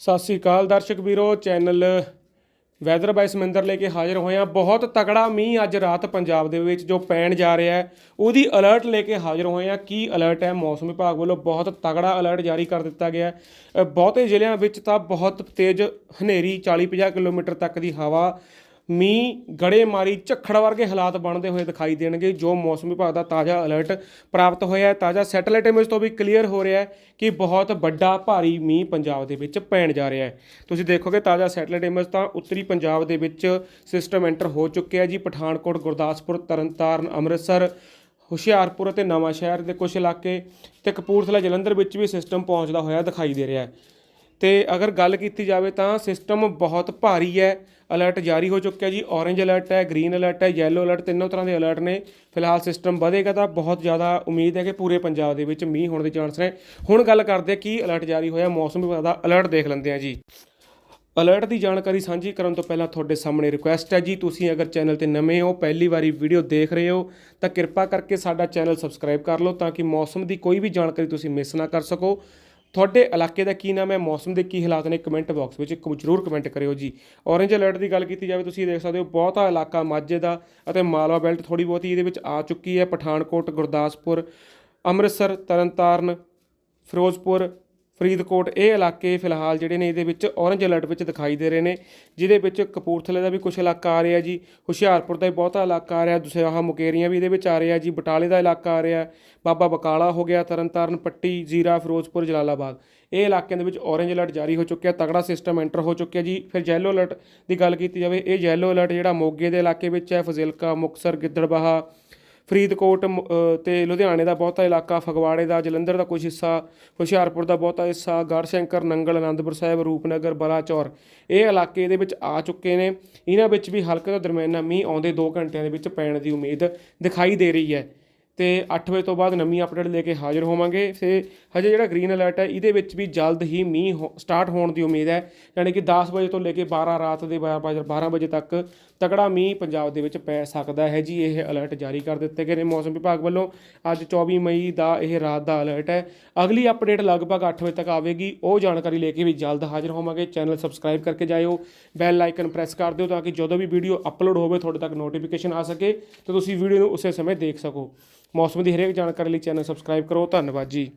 ਸਤਿ ਸ੍ਰੀ ਅਕਾਲ ਦਰਸ਼ਕ ਵੀਰੋ, channel weather ਬਾਈ ਸਮਿੰਦਰ ਲੈ ਕੇ ਹਾਜ਼ਰ ਹੋਏ ਹਾਂ। ਬਹੁਤ ਤਕੜਾ ਮੀਂਹ ਅੱਜ ਰਾਤ ਪੰਜਾਬ ਦੇ ਵਿੱਚ ਜੋ ਪੈਣ ਜਾ ਰਿਹਾ ਹੈ, ਉਹਦੀ ਅਲਰਟ ਲੈ ਕੇ ਹਾਜ਼ਰ ਹੋਏ ਹਾਂ। ਕੀ ਅਲਰਟ ਹੈ? ਮੌਸਮ ਵਿਭਾਗ ਵੱਲੋਂ ਬਹੁਤ ਤਕੜਾ ਅਲਰਟ ਜਾਰੀ ਕਰ ਦਿੱਤਾ ਗਿਆ ਹੈ। ਬਹੁਤੇ ਜ਼ਿਲ੍ਹਿਆਂ ਵਿੱਚ ਤਾਂ ਬਹੁਤ ਤੇਜ਼ ਹਨੇਰੀ 40-50 ਕਿਲੋਮੀਟਰ ਤੱਕ ਦੀ ਹਵਾ ਮੀਂਹ ਗੜੇਮਾਰੀ ਝੱਖੜ ਵਰਗੇ ਹਾਲਾਤ ਬਣਦੇ ਹੋਏ ਦਿਖਾਈ ਦੇਣਗੇ, ਜੋ ਮੌਸਮ ਵਿਭਾਗ ਦਾ ਤਾਜ਼ਾ ਅਲਰਟ ਪ੍ਰਾਪਤ ਹੋਇਆ ਹੈ। ਤਾਜ਼ਾ ਸੈਟੇਲਾਈਟ ਇਮੇਜ ਤੋਂ ਵੀ ਕਲੀਅਰ ਹੋ ਰਿਹਾ ਹੈ ਕਿ ਬਹੁਤ ਵੱਡਾ ਭਾਰੀ ਮੀਂਹ ਪੰਜਾਬ ਦੇ ਵਿੱਚ ਪੈਣ ਜਾ ਰਿਹਾ ਹੈ। ਤੁਸੀਂ ਦੇਖੋਗੇ ਤਾਜ਼ਾ ਸੈਟੇਲਾਈਟ ਇਮੇਜ ਤਾਂ ਉੱਤਰੀ ਪੰਜਾਬ ਦੇ ਵਿੱਚ ਸਿਸਟਮ ਐਂਟਰ ਹੋ ਚੁੱਕਿਆ ਜੀ। ਪਠਾਨਕੋਟ, ਗੁਰਦਾਸਪੁਰ, ਤਰਨਤਾਰਨ, ਅੰਮ੍ਰਿਤਸਰ, ਹੁਸ਼ਿਆਰਪੁਰ ਅਤੇ ਨਵਾਂ ਸ਼ਹਿਰ ਦੇ ਕੁਝ ਇਲਾਕੇ ਤੇ ਕਪੂਰਥਲਾ, ਜਲੰਧਰ ਵਿੱਚ ਵੀ ਸਿਸਟਮ ਪਹੁੰਚਦਾ ਹੋਇਆ ਦਿਖਾਈ ਦੇ ਰਿਹਾ ਹੈ। ਤੇ ਅਗਰ ਗੱਲ ਕੀਤੀ ਜਾਵੇ ਤਾਂ ਸਿਸਟਮ ਬਹੁਤ ਭਾਰੀ ਹੈ। ਅਲਰਟ ਜਾਰੀ ਹੋ ਚੁੱਕਿਆ ਜੀ। ਔਰੇਂਜ ਅਲਰਟ ਹੈ ਗ੍ਰੀਨ ਅਲਰਟ ਹੈ ਯੈਲੋ ਅਲਰਟ ਤਿੰਨੋਂ ਤਰ੍ਹਾਂ ਦੇ ਅਲਰਟ ਨੇ। ਫਿਲਹਾਲ ਸਿਸਟਮ ਵਧੇਗਾ ਤਾਂ ਬਹੁਤ ਜ਼ਿਆਦਾ ਉਮੀਦ ਹੈ ਕਿ ਪੂਰੇ ਪੰਜਾਬ ਦੇ ਵਿੱਚ ਮੀਂਹ ਹੋਣ ਦੇ ਚਾਂਸ ਨੇ। ਹੁਣ ਗੱਲ ਕਰਦੇ ਹਾਂ ਕੀ ਅਲਰਟ ਜਾਰੀ ਹੋਇਆ। ਮੌਸਮ ਵਿਭਾਗ ਦਾ ਅਲਰਟ ਦੇਖ ਲੈਂਦੇ ਹਾਂ ਜੀ। ਅਲਰਟ ਦੀ ਜਾਣਕਾਰੀ ਸਾਂਝੀ ਕਰਨ ਤੋਂ ਪਹਿਲਾਂ ਤੁਹਾਡੇ ਸਾਹਮਣੇ ਰਿਕੁਐਸਟ ਹੈ ਜੀ। ਤੁਸੀਂ ਅਗਰ ਚੈਨਲ ਤੇ ਨਵੇਂ ਹੋ, ਪਹਿਲੀ ਵਾਰੀ ਵੀਡੀਓ ਦੇਖ ਰਹੇ ਹੋ, ਤਾਂ ਕਿਰਪਾ ਕਰਕੇ ਸਾਡਾ ਚੈਨਲ ਸਬਸਕ੍ਰਾਈਬ ਕਰ ਲਓ ਤਾਂ ਕਿ ਮੌਸਮ ਦੀ ਕੋਈ ਵੀ ਜਾਣਕਾਰੀ ਤੁਸੀਂ ਮਿਸ ਨਾ ਕਰ ਸਕੋ। ਤੁਹਾਡੇ ਇਲਾਕੇ ਦਾ ਕੀ ਨਾਮ ਹੈ? ਮੌਸਮ ਦੇ ਕੀ ਹਾਲਾਤ ਨੇ? ਕਮੈਂਟ ਬਾਕਸ ਵਿੱਚ ਇੱਕ ਜ਼ਰੂਰ ਕਮੈਂਟ ਕਰਿਓ ਜੀ। ਔਰੇਂਜ ਅਲਰਟ ਦੀ ਗੱਲ ਕੀਤੀ ਜਾਵੇ, ਤੁਸੀਂ ਦੇਖ ਸਕਦੇ ਹੋ, ਬਹੁਤਾ ਇਲਾਕਾ ਮਾਝੇ ਦਾ ਅਤੇ ਮਾਲਵਾ ਬੈਲਟ ਥੋੜੀ ਬਹੁਤੀ ਇਹਦੇ ਵਿੱਚ ਆ ਚੁੱਕੀ ਹੈ। ਪਠਾਨਕੋਟ, ਗੁਰਦਾਸਪੁਰ, ਅੰਮ੍ਰਿਤਸਰ, ਤਰਨਤਾਰਨ, ਫਿਰੋਜ਼ਪੁਰ ਫਰੀਦਕੋਟ ਇਹ ਇਲਾਕੇ ਫਿਲਹਾਲ ਜਿਹੜੇ ਨੇ ਇਹਦੇ ਵਿੱਚ ਔਰੇਂਜ ਅਲਰਟ ਵਿੱਚ ਦਿਖਾਈ ਦੇ ਰਹੇ ਨੇ, ਜਿਹਦੇ ਵਿੱਚ ਕਪੂਰਥਲੇ ਦਾ ਵੀ ਕੁਝ ਇਲਾਕਾ ਆ ਰਿਹਾ ਜੀ, ਹੁਸ਼ਿਆਰਪੁਰ ਦਾ ਵੀ ਬਹੁਤਾ ਇਲਾਕਾ ਆ ਰਿਹਾ ਦੂਸਰਾ ਮੁਕੇਰੀਆਂ ਵੀ ਇਹਦੇ ਵਿੱਚ ਆ ਰਿਹਾ ਜੀ, ਬਟਾਲੇ ਦਾ ਇਲਾਕਾ ਆ ਰਿਹਾ, ਬਾਬਾ ਬਕਾਲਾ ਹੋ ਗਿਆ, ਤਰਨਤਾਰਨ, ਪੱਟੀ, ਜ਼ੀਰਾ, ਫਿਰੋਜ਼ਪੁਰ, ਜਲਾਲਾਬਾਦ। ਇਹ ਇਲਾਕਿਆਂ ਦੇ ਵਿੱਚ ਔਰੇਂਜ ਅਲਰਟ ਜਾਰੀ ਹੋ ਚੁੱਕਿਆ, ਤਗੜਾ ਸਿਸਟਮ ਐਂਟਰ ਹੋ ਚੁੱਕਿਆ ਜੀ। ਫਿਰ ਯੈਲੋ ਅਲਰਟ ਦੀ ਗੱਲ ਕੀਤੀ ਜਾਵੇ, ਇਹ ਯੈਲੋ ਅਲਰਟ ਜਿਹੜਾ ਮੋਗੇ ਦੇ ਇਲਾਕੇ ਵਿੱਚ ਹੈ, ਫਜ਼ਿਲਕਾ ਮੁਕਸਰ ਗਿੱਦੜਬਾਹਾ ਫਰੀਦਕੋਟ ਮ- ਅ, ਤੇ ਲੁਧਿਆਣੇ ਦਾ ਬਹੁਤਾ ਇਲਾਕਾ ਫਗਵਾੜੇ ਦਾ ਜਲੰਧਰ ਦਾ ਕੁਝ ਹਿੱਸਾ ਹੁਸ਼ਿਆਰਪੁਰ ਦਾ ਬਹੁਤਾ ਹਿੱਸਾ ਗੜਸ਼ੰਕਰ ਨੰਗਲ ਆਨੰਦਪੁਰ ਸਾਹਿਬ ਰੂਪਨਗਰ ਬਲਾਚੌਰ। ਇਹ ਇਲਾਕੇ ਦੇ ਵਿੱਚ ਆ ਚੁੱਕੇ ਨੇ। ਇਹਨਾਂ ਵਿੱਚ ਵੀ ਹਲਕਾ ਤੋਂ ਦਰਮਿਆਨਾ ਮੀਂਹ ਆਉਂਦੇ 2 ਘੰਟਿਆਂ ਦੇ ਵਿੱਚ ਪੈਣ ਦੀ ਉਮੀਦ ਦਿਖਾਈ ਦੇ ਰਹੀ ਹੈ। ਤੇ 8 ਵਜੇ ਤੋਂ ਬਾਅਦ ਨਵੀਂ ਅਪਡੇਟ ਲੈ ਕੇ ਹਾਜ਼ਰ ਹੋਵਾਂਗੇ। ਤੇ ਹਜੇ ਜਿਹੜਾ ਗ੍ਰੀਨ ਅਲਰਟ ਹੈ, ਇਹਦੇ ਵਿੱਚ ਵੀ ਜਲਦ ਹੀ ਮੀਂਹ ਸਟਾਰਟ ਹੋਣ ਦੀ ਉਮੀਦ ਹੈ। ਯਾਨੀ ਕਿ 10 ਵਜੇ ਤੋਂ ਲੈ ਕੇ 12 ਰਾਤ ਦੇ 12 ਵਜੇ ਤੱਕ ਤਕੜਾ ਮੀਂਹ ਪੰਜਾਬ ਦੇ ਵਿੱਚ ਪੈ ਸਕਦਾ ਹੈ ਜੀ। ਇਹ ਅਲਰਟ ਜਾਰੀ ਕਰ ਦਿੱਤੇ ਗਏ ਨੇ ਮੌਸਮ ਵਿਭਾਗ ਵੱਲੋਂ। ਅੱਜ 24 ਮਈ ਦਾ ਇਹ ਰਾਤ ਦਾ ਅਲਰਟ ਹੈ। ਅਗਲੀ ਅਪਡੇਟ ਲਗਭਗ 8 ਵਜੇ ਤੱਕ ਆਵੇਗੀ। ਉਹ ਜਾਣਕਾਰੀ ਲੈ ਕੇ ਵੀ ਜਲਦ ਹਾਜ਼ਰ ਹੋਵਾਂਗੇ। ਚੈਨਲ ਸਬਸਕ੍ਰਾਈਬ ਕਰਕੇ ਜਾਇਓ। ਬੈਲ ਆਈਕਨ ਪ੍ਰੈਸ ਕਰ ਦਿਓ ਤਾਂ ਕਿ ਜਦੋਂ ਵੀ ਵੀਡੀਓ ਅਪਲੋਡ ਹੋਵੇ, ਤੁਹਾਡੇ ਤੱਕ ਨੋਟੀਫਿਕੇਸ਼ਨ ਆ ਸਕੇ ਤੇ ਤੁਸੀਂ ਵੀਡੀਓ ਨੂੰ ਉਸੇ ਸਮੇਂ ਦੇਖ ਸਕੋ। ਮੌਸਮ ਦੀ ਹਰੇਕ ਜਾਣਕਾਰੀ ਲਈ ਚੈਨਲ ਸਬਸਕ੍ਰਾਈਬ ਕਰੋ। ਧੰਨਵਾਦ ਜੀ।